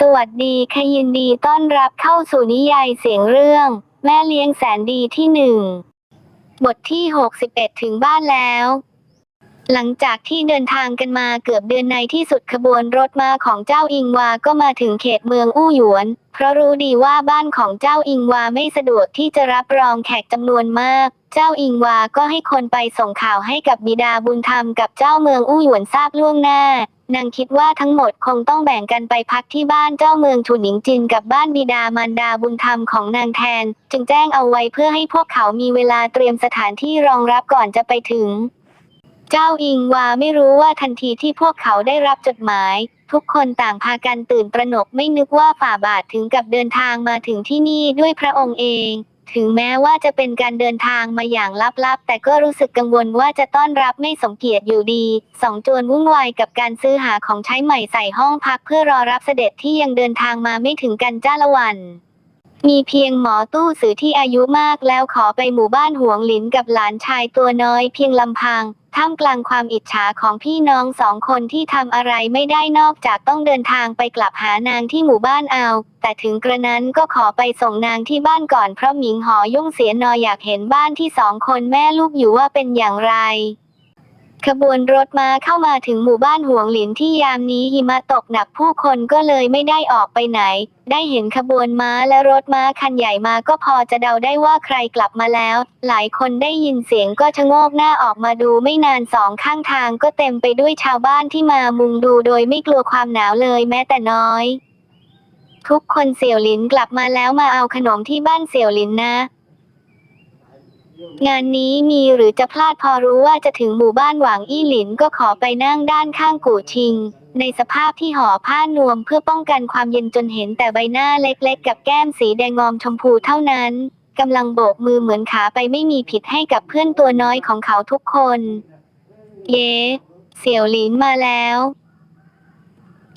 สวัสดีค่ะยินดีต้อนรับเข้าสู่นิยายเสียงเรื่อง แม่เลี้ยงแสนดีที่หนึ่งบทที่ 61 ถึงบ้านแล้ว หลังจากที่เดินทางกันมาเกือบเดือนในที่สุดขบวนรถมาของเจ้าอิงวาก็มาถึงเขตเมืองอู้หยวน เพราะรู้ดีว่าบ้านของเจ้าอิงวาไม่สะดวกที่จะรับรองแขกจำนวนมาก เจ้าอิงวาก็ให้คนไปส่งข่าวให้กับบิดาบุญธรรมกับเจ้าเมืองอู้หยวนทราบล่วงหน้านางคิดว่าทั้งหมดคงต้องแบ่งกันไปพักที่บ้านเจ้าเมืองฉุนหนิงจินกับบ้านบิดามารดาบุญธรรมของนางแทน จึงแจ้งเอาไว้เพื่อให้พวกเขามีเวลาเตรียมสถานที่รองรับก่อนจะไปถึง เจ้าอิงวาไม่รู้ว่าทันทีที่พวกเขาได้รับจดหมาย ทุกคนต่างพากันตื่นตระหนกไม่นึกว่าฝ่าบาทถึงกับเดินทางมาถึงที่นี่ด้วยพระองค์เอง ถึงแม้ว่าจะเป็นการเดินทางมาอย่างลับๆ แต่ก็รู้สึกกังวลว่าจะต้อนรับไม่สมเกียรติอยู่ดี สองโจรวุ่นวายกับการซื้อหาของใช้ใหม่ใส่ห้องพักเพื่อรอรับเสด็จที่ยังเดินทางมาไม่ถึงกันจ้าละวันมีเพียงหมอตู้สือที่อายุมากแล้วขอไปหมู่บ้านหวงหลินกับหลานชายตัวน้อยเพียงลำพัง ท่ามกลางความอิจฉาของพี่น้องสองคนที่ทำอะไรไม่ได้นอกจากต้องเดินทางไปกลับหานางที่หมู่บ้านเอา แต่ถึงกระนั้นก็ขอไปส่งนางที่บ้านก่อนเพราะหมิงหอยุ่งเสียนออยากเห็นบ้านที่สองคนแม่ลูกอยู่ว่าเป็นอย่างไร ขบวนรถมาเข้ามาถึงหมู่บ้านหวงหลินที่ยามนี้หิมะตกหนักผู้คนก็เลยไม่ได้ออกไปไหน ได้เห็นขบวนม้าและรถม้าคันใหญ่มาก็พอจะเดาได้ว่าใครกลับมาแล้ว หลายคนได้ยินเสียงก็ชะโงกหน้าออกมาดูไม่นานสองข้างทางก็เต็มไปด้วยชาวบ้านที่มามุงดูโดยไม่กลัวความหนาวเลยแม้แต่น้อย ทุกคนเสี่ยวหลินกลับมาแล้วมาเอาขนมที่บ้านเสี่ยวหลินนะ งานนี้มีหรือจะพลาดพอรู้ว่าจะถึงหมู่บ้านหวางอี้หลินก็ขอไปนั่งด้านข้างกู่ชิง ในสภาพที่ห่อผ้านวมเพื่อป้องกันความเย็นจนเห็นแต่ใบหน้าเล็กๆ กับแก้มสีแดงงอมชมพูเท่านั้นกำลังโบกมือเหมือนขาไปไม่มีผิดให้กับเพื่อนตัวน้อยของเขาทุกคน เย้ เสี่ยวหลินมาแล้ว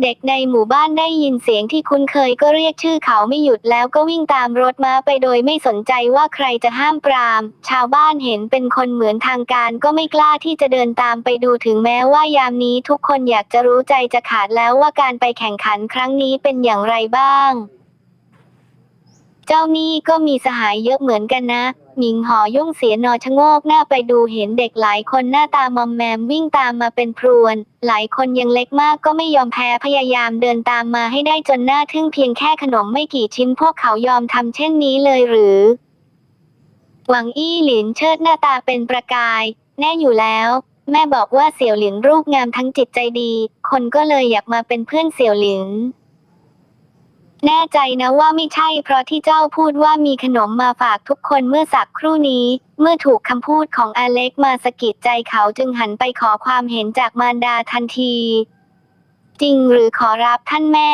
เด็กในหมู่บ้านได้ยินเสียงที่คุ้นเคยก็เรียกชื่อเขาไม่หยุดแล้วก็วิ่งตามรถม้าไปโดยไม่สนใจว่าใครจะห้ามปราม ชาวบ้านเห็นเป็นคนเหมือนทางการก็ไม่กล้าที่จะเดินตามไปดูถึงแม้ว่ายามนี้ทุกคนอยากจะรู้ใจจะขาดแล้วว่าการไปแข่งขันครั้งนี้เป็นอย่างไรบ้าง เจ้านี่ก็มีสหายเยอะเหมือนกันนะ หมิงหอยุ่งเสียนอชะโงกหน้าไปดูเห็นเด็กหลายคนหน้าตามอมแมมวิ่งตามมาเป็นพรวน หลายคนยังเล็กมากก็ไม่ยอมแพ้พยายามเดินตามมาให้ได้จนหน้าทึ่งเพียงแค่ขนมไม่กี่ชิ้นพวกเขายอมทำเช่นนี้เลยหรือ หวังอี้หลินเชิดหน้าตาเป็นประกาย แน่อยู่แล้ว แม่บอกว่าเสี่ยวหลินรูปงามทั้งจิตใจดี คนก็เลยอยากมาเป็นเพื่อนเสี่ยวหลิน แน่ใจนะว่าไม่ใช่เพราะที่เจ้าพูดว่ามีขนมมาฝากทุกคนเมื่อสักครู่นี้ เมื่อถูกคำพูดของอเล็กมาสะกิดใจเขาจึงหันไปขอความเห็นจากมารดาทันที จริงหรือขอรับท่านแม่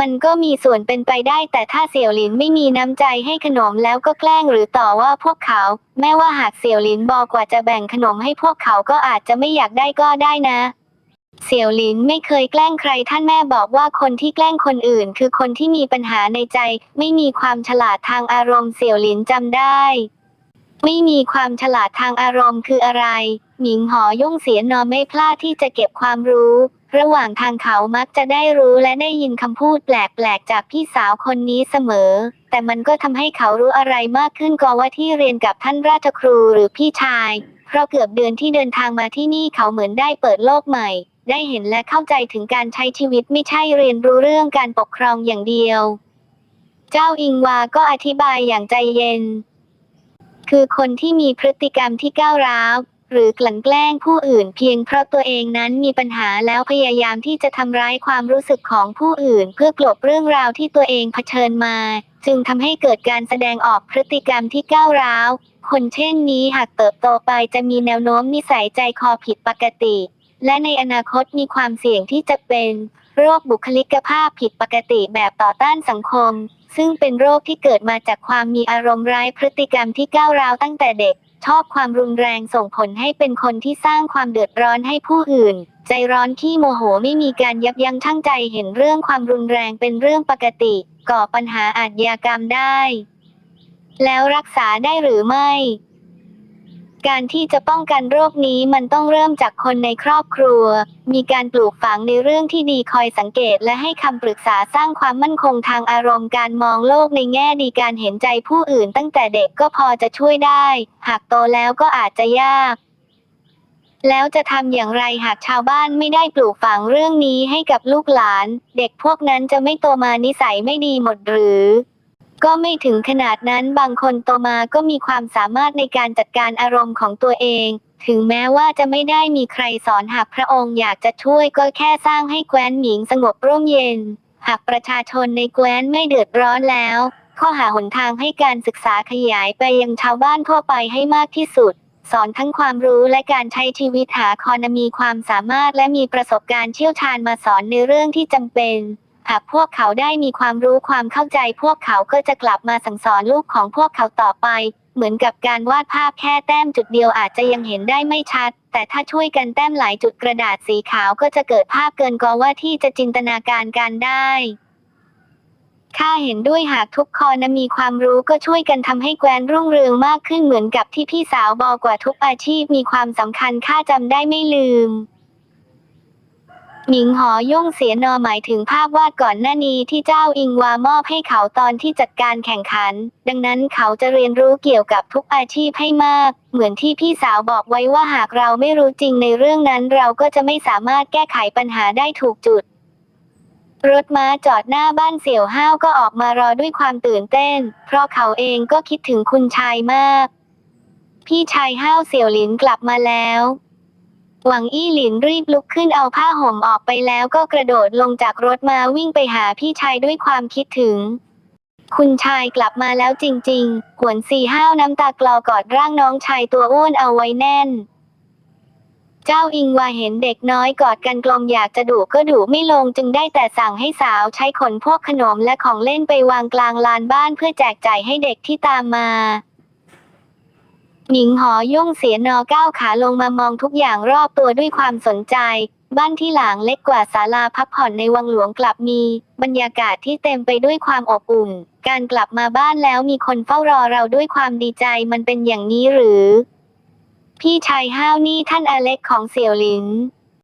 มันก็มีส่วนเป็นไปได้แต่ถ้าเสี่ยวหลินไม่มีน้ำใจให้ขนมแล้วก็แกล้งหรือต่อว่าพวกเขา แม้ว่าหากเสี่ยวหลินบอกว่าจะแบ่งขนมให้พวกเขาก็อาจจะไม่อยากได้ก็ได้นะ เสี่ยวหลินไม่เคยแกล้งใครท่านแม่บอกว่าคนที่แกล้งคนอื่น คือคนที่มีปัญหาในใจ ไม่มีความฉลาดทางอารมณ์เสี่ยวหลินจำได้ ไม่มีความฉลาดทางอารมณ์คืออะไร หมิงหอย่งเสียนอนไม่พลาดที่จะเก็บความรู้ ระหว่างทางเขามักจะได้รู้และได้ยินคำพูดแปลกๆจากพี่สาวคนนี้เสมอ แต่มันก็ทำให้เขารู้อะไรมากขึ้นกว่าที่เรียนกับท่านราชครูหรือพี่ชาย เพราะเกือบเดือนที่เดินทางมาที่นี่เขาเหมือนได้เปิดโลกใหม่ ได้เห็นและเข้าใจถึงการใช้ชีวิตไม่ใช่เรียนรู้เรื่องการปกครองอย่างเดียว เจ้าอิงวาก็อธิบายอย่างใจเย็น คือคนที่มีพฤติกรรมที่ก้าวร้าวหรือกลั่นแกล้งผู้อื่นเพียงเพราะตัวเองนั้นมีปัญหาแล้วพยายามที่จะทำร้ายความรู้สึกของผู้อื่น เพื่อกลบเรื่องราวที่ตัวเองเผชิญมา จึงทำให้เกิดการแสดงออกพฤติกรรมที่ก้าวร้าว คนเช่นนี้หากเติบโตไปจะมีแนวโน้มนิสัยใจคอผิดปกติ และในอนาคตมีความเสี่ยงที่จะเป็นโรคบุคลิกภาพผิดปกติแบบต่อต้านสังคม ซึ่งเป็นโรคที่เกิดมาจากความมีอารมณ์ร้ายพฤติกรรมที่ก้าวร้าวตั้งแต่เด็ก ชอบความรุนแรงส่งผลให้เป็นคนที่สร้างความเดือดร้อนให้ผู้อื่น ใจร้อนขี้โมโหไม่มีการยับยั้งชั่งใจเห็นเรื่องความรุนแรงเป็นเรื่องปกติ ก่อปัญหาอาชญากรรมได้ แล้วรักษาได้หรือไม่ การที่จะป้องกันโรคนี้มันต้องเริ่มจากคนในครอบครัว มีการปลูกฝังในเรื่องที่ดีคอยสังเกตและให้คำปรึกษาสร้างความมั่นคงทางอารมณ์การมองโลกในแง่ดีการเห็นใจผู้อื่นตั้งแต่เด็กก็พอจะช่วยได้ หากโตแล้วก็อาจจะยาก แล้วจะทำอย่างไรหากชาวบ้านไม่ได้ปลูกฝังเรื่องนี้ให้กับลูกหลาน เด็กพวกนั้นจะไม่โตมานิสัยไม่ดีหมดหรือ ก็ไม่ถึงขนาดนั้นบางคนโตมาก็มีความสามารถในการจัดการอารมณ์ของตัวเอง ถึงแม้ว่าจะไม่ได้มีใครสอนหากพระองค์อยากจะช่วยก็แค่สร้างให้แคว้นหมิงสงบร่มเย็น หากประชาชนในแคว้นไม่เดือดร้อนแล้ว ข้อหาหนทางให้การศึกษาขยายไปยังชาวบ้านทั่วไปให้มากที่สุด สอนทั้งความรู้และการใช้ชีวิตหาคนมีความสามารถและมีประสบการณ์เชี่ยวชาญมาสอนในเรื่องที่จำเป็น หากพวกเขาได้มีความรู้ความเข้าใจพวกเขาก็จะกลับมาสั่งสอนลูกของพวกเขาต่อไป เหมือนกับการวาดภาพแค่แต้มจุดเดียวอาจจะยังเห็นได้ไม่ชัด แต่ถ้าช่วยกันแต้มหลายจุดกระดาษสีขาวก็จะเกิดภาพเกินกว่าที่จะจินตนาการการได้ข้าเห็นด้วยหากทุกคนนะมีความรู้ก็ช่วยกันทำให้แคว้นรุ่งเรืองมากขึ้นเหมือนกับที่พี่สาวบอกว่าทุกอาชีพมีความสำคัญข้าจำได้ไม่ลืม หญิงหอย่งเสียนอหมายถึงภาพวาดก่อนหน้านี้ที่เจ้าอิงวามอบให้เขาตอนที่จัดการแข่งขัน ดังนั้นเขาจะเรียนรู้เกี่ยวกับทุกอาชีพให้มาก เหมือนที่พี่สาวบอกไว้ว่าหากเราไม่รู้จริงในเรื่องนั้นเราก็จะไม่สามารถแก้ไขปัญหาได้ถูกจุด รถม้าจอดหน้าบ้านเสี่ยวห้าวก็ออกมารอด้วยความตื่นเต้น เพราะเขาเองก็คิดถึงคุณชายมาก พี่ชายห้าวเสี่ยวหลินกลับมาแล้ว หวังอี้หลินรีบลุกขึ้นเอาผ้าห่มออกไปแล้วก็กระโดดลงจากรถมาวิ่งไปหาพี่ชายด้วยความคิดถึง คุณชายกลับมาแล้วจริงๆ หวนสี่ห้าวน้ำตากลอกอดร่างน้องชายตัวอ้วนเอาไว้แน่น เจ้าอิงวาเห็นเด็กน้อยกอดกันกลมอยากจะดุก็ดุไม่ลงจึงได้แต่สั่งให้สาวใช้ขนพวกขนมและของเล่นไปวางกลางลานบ้านเพื่อแจกจ่ายให้เด็กที่ตามมา หญิงหอย่งเสียนอก้าวขาลงมามองทุกอย่างรอบตัวด้วยความสนใจ บ้านที่หลังเล็กกว่าศาลาพักผ่อนในวังหลวงกลับมี บรรยากาศที่เต็มไปด้วยความอบอุ่น การกลับมาบ้านแล้วมีคนเฝ้ารอเราด้วยความดีใจมันเป็นอย่างนี้หรือ พี่ชายห้าวนี่ท่านอเล็กของเสี่ยวหลิน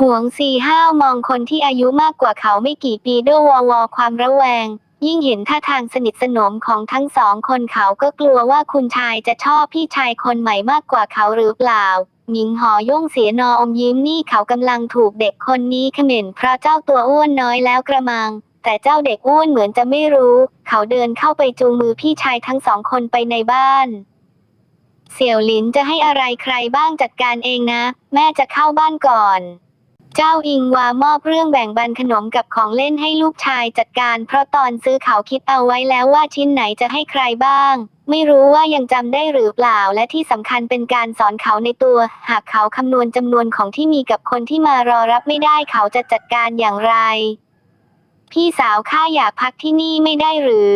ห่วงซีห้าวมองคนที่อายุมากกว่าเขาไม่กี่ปีด้วยวอวอความระแวง ยิ่งเห็นท่าทางสนิทสนมของทั้งสองคนเขาก็กลัวว่าคุณชายจะชอบพี่ชายคนใหม่มากกว่าเขาหรือเปล่าหญิงหอย่งเสียนออมยิ้มนี่เขากำลังถูกเด็กคนนี้เขม่นเพราะเจ้าตัวอ้วนน้อยแล้วกระมัง แต่เจ้าเด็กอ้วนเหมือนจะไม่รู้ เขาเดินเข้าไปจูงมือพี่ชายทั้งสองคนไปในบ้านเสี่ยวหลินจะให้อะไรใครบ้างจัดการเองนะ แม่จะเข้าบ้านก่อน เจ้าอิงวามอบเรื่องแบ่งบันขนมกับของเล่นให้ลูกชายจัดการ เพราะตอนซื้อเขาคิดเอาไว้แล้วว่าชิ้นไหนจะให้ใครบ้าง ไม่รู้ว่ายังจำได้หรือเปล่าและที่สำคัญเป็นการสอนเขาในตัว หากเขาคำนวณจำนวนของที่มีกับคนที่มารอรับไม่ได้เขาจะจัดการอย่างไร พี่สาวข้าอยากพักที่นี่ไม่ได้หรือ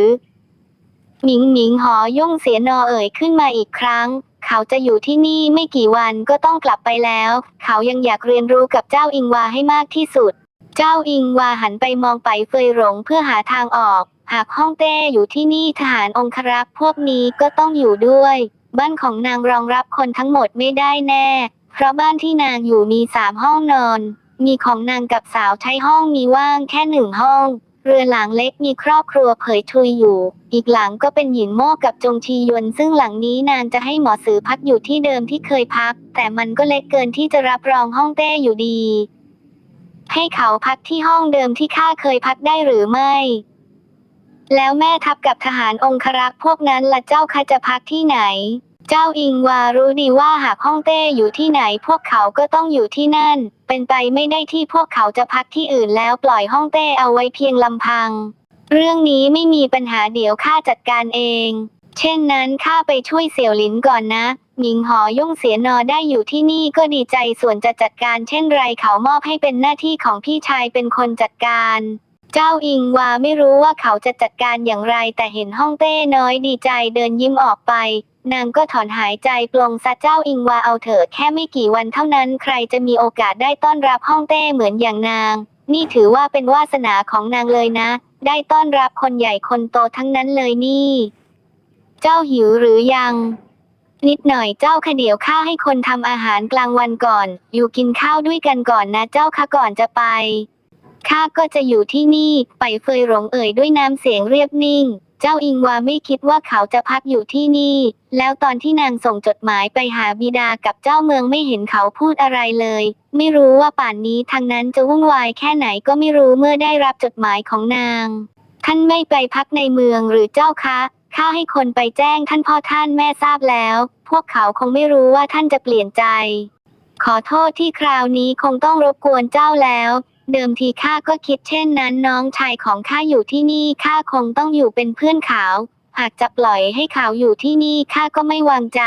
หมิงหมิงหอยุ่งเสียนอเอ่ยขึ้นมาอีกครั้ง เขาจะอยู่ที่นี่ไม่กี่วันก็ต้องกลับไปแล้ว เขายังอยากเรียนรู้กับเจ้าอิงวาให้มากที่สุด เจ้าอิงวาหันไปมองไปเฟยหลงเพื่อหาทางออก หากฮ่องเต้อยู่ที่นี่ทหารองครักษ์พวกนี้ก็ต้องอยู่ด้วย บ้านของนางรองรับคนทั้งหมดไม่ได้แน่ เพราะบ้านที่นางอยู่มีสามห้องนอน มีของนางกับสาวใช้ห้องมีว่างแค่หนึ่งห้อง เรือหลังเล็กมีครอบครัวเผยชุยอยู่ อีกหลังก็เป็นหยินโม่กับจงชียวนซึ่งหลังนี้นางจะให้หมอสือพักอยู่ที่เดิมที่เคยพัก แต่มันก็เล็กเกินที่จะรับรองห้องเต้อยู่ดี ให้เขาพักที่ห้องเดิมที่ข้าเคยพักได้หรือไม่ แล้วแม่ทัพกับทหารองครักษ์พวกนั้นละเจ้าคะจะพักที่ไหน เจ้าอิงวารู้ดีว่าหากฮ่องเต้อยู่ที่ไหนพวกเขาก็ต้องอยู่ที่นั่น เป็นไปไม่ได้ที่พวกเขาจะพักที่อื่นแล้วปล่อยฮ่องเต้เอาไว้เพียงลำพัง เรื่องนี้ไม่มีปัญหาเดี๋ยวข้าจัดการเอง เช่นนั้นข้าไปช่วยเสี่ยวหลินก่อนนะหมิงหอย่งเสียนอได้อยู่ที่นี่ก็ดีใจส่วนจะจัดการเช่นไรเขามอบให้เป็นหน้าที่ของพี่ชายเป็นคนจัดการ เจ้าอิงวาไม่รู้ว่าเขาจะจัดการอย่างไร แต่เห็นห้องเต้น้อยดีใจเดินยิ้มออกไป นางก็ถอนหายใจปลงซะเจ้าอิงวาเอาเถอะแค่ไม่กี่วันเท่านั้นใครจะมีโอกาสได้ต้อนรับห้องเต้เหมือนอย่างนาง นี่ถือว่าเป็นวาสนาของนางเลยนะ ได้ต้อนรับคนใหญ่คนโตทั้งนั้นเลยนี่ เจ้าหิวหรือยังนิดหน่อยเจ้าค่ะเดี๋ยวข้าให้คนทำอาหารกลางวันก่อน อยู่กินข้าวด้วยกันก่อนนะเจ้าค่ะก่อนจะไป ข้าก็จะอยู่ที่นี่ ไปเฟยหลงเอ่ยด้วยน้ำเสียงเรียบนิ่ง เจ้าอิงวาไม่คิดว่าเขาจะพักอยู่ที่นี่ แล้วตอนที่นางส่งจดหมายไปหาบิดากับเจ้าเมืองไม่เห็นเขาพูดอะไรเลย ไม่รู้ว่าป่านนี้ทางนั้นจะวุ่นวายแค่ไหนก็ไม่รู้เมื่อได้รับจดหมายของนาง ท่านไม่ไปพักในเมืองหรือเจ้าคะข้าให้คนไปแจ้งท่านพ่อท่านแม่ทราบแล้ว พวกเขาคงไม่รู้ว่าท่านจะเปลี่ยนใจ ขอโทษที่คราวนี้คงต้องรบกวนเจ้าแล้ว เดิมทีข้าก็คิดเช่นนั้นน้องชายของข้าอยู่ที่นี่ข้าคงต้องอยู่เป็นเพื่อนเขา หากจะปล่อยให้เขาอยู่ที่นี่ข้าก็ไม่วางใจ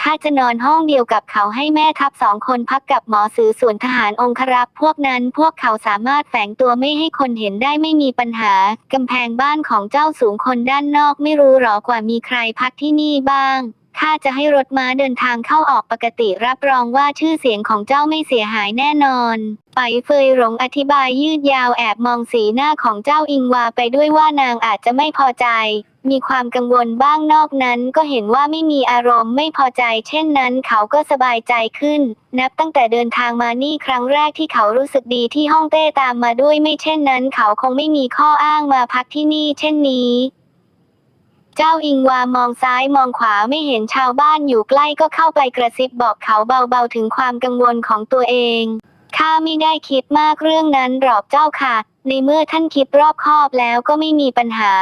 ข้าจะนอนห้องเดียวกับเขาให้แม่ทัพสองคนพักกับหมอสือส่วนทหารองครักษ์พวกนั้นพวกเขาสามารถแฝงตัวไม่ให้คนเห็นได้ไม่มีปัญหากำแพงบ้านของเจ้าสูงคนด้านนอกไม่รู้หรอกว่ามีใครพักที่นี่บ้าง ข้าจะให้รถม้าเดินทางเข้าออกปกติรับรองว่าชื่อเสียงของเจ้าไม่เสียหายแน่นอน ไปเฟยหลงอธิบายยืดยาวแอบมองสีหน้าของเจ้าอิงวาไปด้วยว่านางอาจจะไม่พอใจ มีความกังวลบ้างนอกนั้นก็เห็นว่าไม่มีอารมณ์ไม่พอใจ เช่นนั้นเขาก็สบายใจขึ้น นับตั้งแต่เดินทางมานี่ครั้งแรกที่เขารู้สึกดีที่ห้องเต้ตามมาด้วยไม่เช่นนั้น เขาคงไม่มีข้ออ้างมาพักที่นี่ เช่นนี้ เจ้าอิงวามองซ้ายมองขวาไม่เห็นชาวบ้านอยู่ใกล้ก็เข้าไปกระซิบบอกเขาเบาๆถึงความกังวลของตัวเอง ข้าไม่ได้คิดมากเรื่องนั้นหรอกเจ้าค่ะ ในเมื่อท่านคิดรอบคอบแล้วก็ไม่มีปัญหา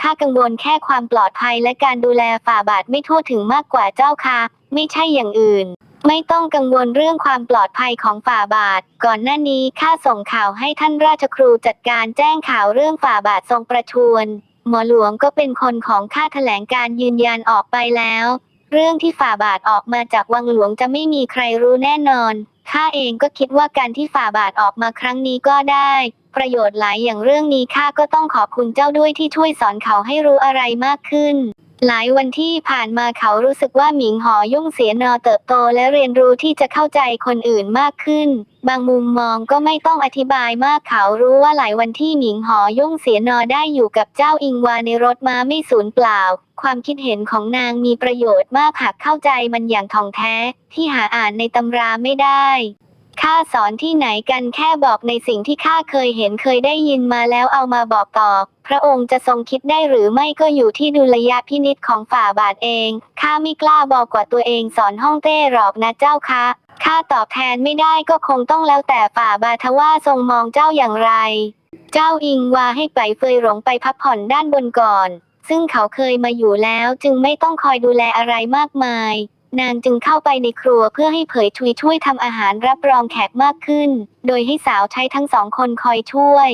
ข้ากังวลแค่ความปลอดภัยและการดูแลฝ่าบาทไม่ทั่วถึงมากกว่าเจ้าค่ะ ไม่ใช่อย่างอื่นไม่ต้องกังวลเรื่องความปลอดภัยของฝ่าบาท ก่อนหน้านี้ข้าส่งข่าวให้ท่านราชครูจัดการแจ้งข่าวเรื่องฝ่าบาททรงประชวร หมอหลวงก็เป็นคนของข้าแถลงการยืนยันออกไปแล้ว เรื่องที่ฝ่าบาทออกมาจากวังหลวงจะไม่มีใครรู้แน่นอนข้าเองก็คิดว่าการที่ฝ่าบาทออกมาครั้งนี้ก็ได้ ประโยชน์หลายอย่างเรื่องนี้ข้าก็ต้องขอบคุณเจ้าด้วยที่ช่วยสอนเขาให้รู้อะไรมากขึ้น หลายวันที่ผ่านมาเขารู้สึกว่าหมิงหอยุ่งเสียนอเติบโตและเรียนรู้ที่จะเข้าใจคนอื่นมากขึ้น บางมุมมองก็ไม่ต้องอธิบายมากเขารู้ว่าหลายวันที่หมิงหอยุ่งเสียนอได้อยู่กับเจ้าอิงวาในรถมาไม่สูญเปล่า ความคิดเห็นของนางมีประโยชน์มากหากเข้าใจมันอย่างท่องแท้ ที่หาอ่านในตำราไม่ได้ข้าสอนที่ไหนกันแค่บอกในสิ่งที่ข้าเคยเห็นเคยได้ยินมาแล้วเอามาบอกต่อ พระองค์จะทรงคิดได้หรือไม่ก็อยู่ที่ดุลยพินิษของฝ่าบาทเอง ข้าไม่กล้าบอกกว่าตัวเองสอนห้องเต้หรอกนะเจ้าคะข้าตอบแทนไม่ได้ก็คงต้องแล้วแต่ฝ่าบาทว่าทรงมองเจ้าอย่างไร เจ้าอิงวาให้ไปเฟยหลงไปพักผ่อนด้านบนก่อน ซึ่งเขาเคยมาอยู่แล้วจึงไม่ต้องคอยดูแลอะไรมากมาย นางจึงเข้าไปในครัวเพื่อให้เผยชุยช่วยทำอาหารรับรองแขกมากขึ้น โดยให้สาวใช้ทั้งสองคนคอยช่วย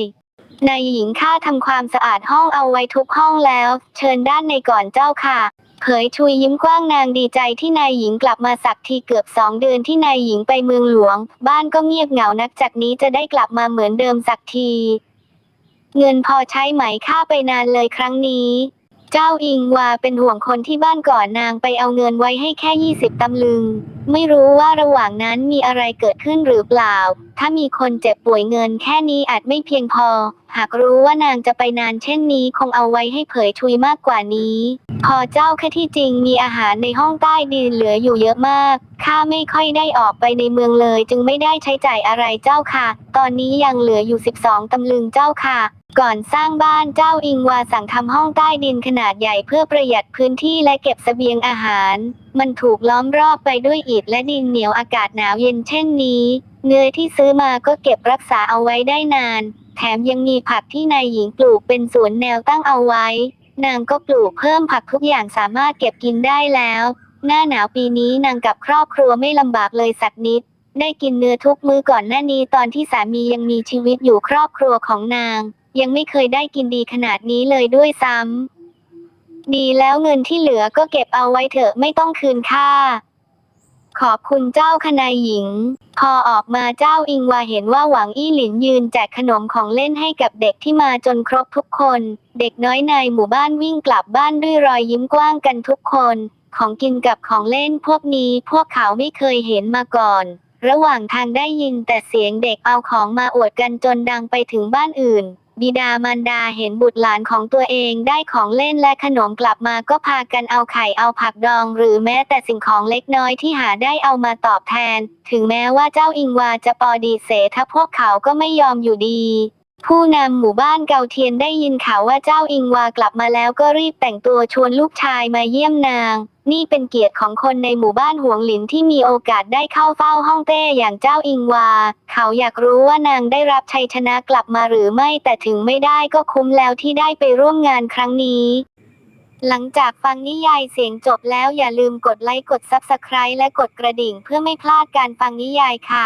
นายหญิงข้าทำความสะอาดห้องเอาไว้ทุกห้องแล้ว เชิญด้านในก่อนเจ้าค่ะ เผยชุยยิ้มกว้างนางดีใจที่นายหญิงกลับมาสักทีเกือบสองเดือนที่นายหญิงไปเมืองหลวง บ้านก็เงียบเหงานักจากนี้จะได้กลับมาเหมือนเดิมสักที เงินพอใช้ไหมค่าไปนานเลยครั้งนี้ เจ้าอิงวาเป็นห่วงคนที่บ้านก่อนนางไปเอาเงินไว้ให้แค่ 20 ตำลึง ไม่รู้ว่าระหว่างนั้นมีอะไรเกิดขึ้นหรือเปล่า ถ้ามีคนเจ็บป่วยเงินแค่นี้อาจไม่เพียงพอ หากรู้ว่านางจะไปนานเช่นนี้คงเอาไว้ให้เผยชุยมากกว่านี้ พอเจ้าแค่ที่จริงมีอาหารในห้องใต้ดินเหลืออยู่เยอะมาก ข้าไม่ค่อยได้ออกไปในเมืองเลย จึงไม่ได้ใช้จ่ายอะไรเจ้าค่ะ ตอนนี้ยังเหลืออยู่ 12 ตำลึงเจ้าค่ะ ก่อนสร้างบ้านเจ้าอิงวาสั่งทำห้องใต้ดินขนาดใหญ่เพื่อประหยัดพื้นที่และเก็บเสบียงอาหาร มันถูกล้อมรอบไปด้วยอิฐและดินเหนียวอากาศหนาวเย็นเช่นนี้เนื้อที่ซื้อมาก็เก็บรักษาเอาไว้ได้นาน แถมยังมีผักที่นายหญิงปลูกเป็นสวนแนวตั้งเอาไว้ นางก็ปลูกเพิ่มผักทุกอย่างสามารถเก็บกินได้แล้ว หน้าหนาวปีนี้นางกับครอบครัวไม่ลำบากเลยสักนิด ได้กินเนื้อทุกมื้อก่อนหน้านี้ตอนที่สามียังมีชีวิตอยู่ครอบครัวของนาง ยังไม่เคยได้กินดีขนาดนี้เลยด้วยซ้ำดีแล้วเงินที่เหลือก็เก็บเอาไว้เถอะไม่ต้องคืนค่า ขอบคุณเจ้าคณาหญิง พอออกมาเจ้าอิงวาเห็นว่าหวังอี้หลินยืนแจกขนมของเล่นให้กับเด็กที่มาจนครบทุกคน เด็กน้อยในหมู่บ้านวิ่งกลับบ้านด้วยรอยยิ้มกว้างกันทุกคน ของกินกับของเล่นพวกนี้พวกเขาไม่เคยเห็นมาก่อน ระหว่างทางได้ยินแต่เสียงเด็กเอาของมาอวดกันจนดังไปถึงบ้านอื่น บิดามารดาเห็นบุตรหลานของตัวเองได้ของเล่นและขนมกลับมาก็พากันเอาไข่เอาผักดอง หรือแม้แต่สิ่งของเล็กน้อยที่หาได้เอามาตอบแทน ถึงแม้ว่าเจ้าอิงวาจะปอดีเสถ้าพวกเขาก็ไม่ยอมอยู่ดี ผู้นำหมู่บ้านเกาเทียนได้ยินข่าวว่าเจ้าอิงวากลับมาแล้วก็รีบแต่งตัวชวนลูกชายมาเยี่ยมนาง นี่เป็นเกียรติของคนในหมู่บ้านหวงหลินที่มีโอกาสได้เข้าเฝ้าห้องเต้อย่างเจ้าอิงวา เขาอยากรู้ว่านางได้รับชัยชนะกลับมาหรือไม่แต่ถึงไม่ได้ก็คุ้มแล้วที่ได้ไปร่วมงานครั้งนี้ หลังจากฟังนิยายเสียงจบแล้วอย่าลืมกดไลค์กด Subscribe และกดกระดิ่งเพื่อไม่พลาดการฟังนิยายค่ะ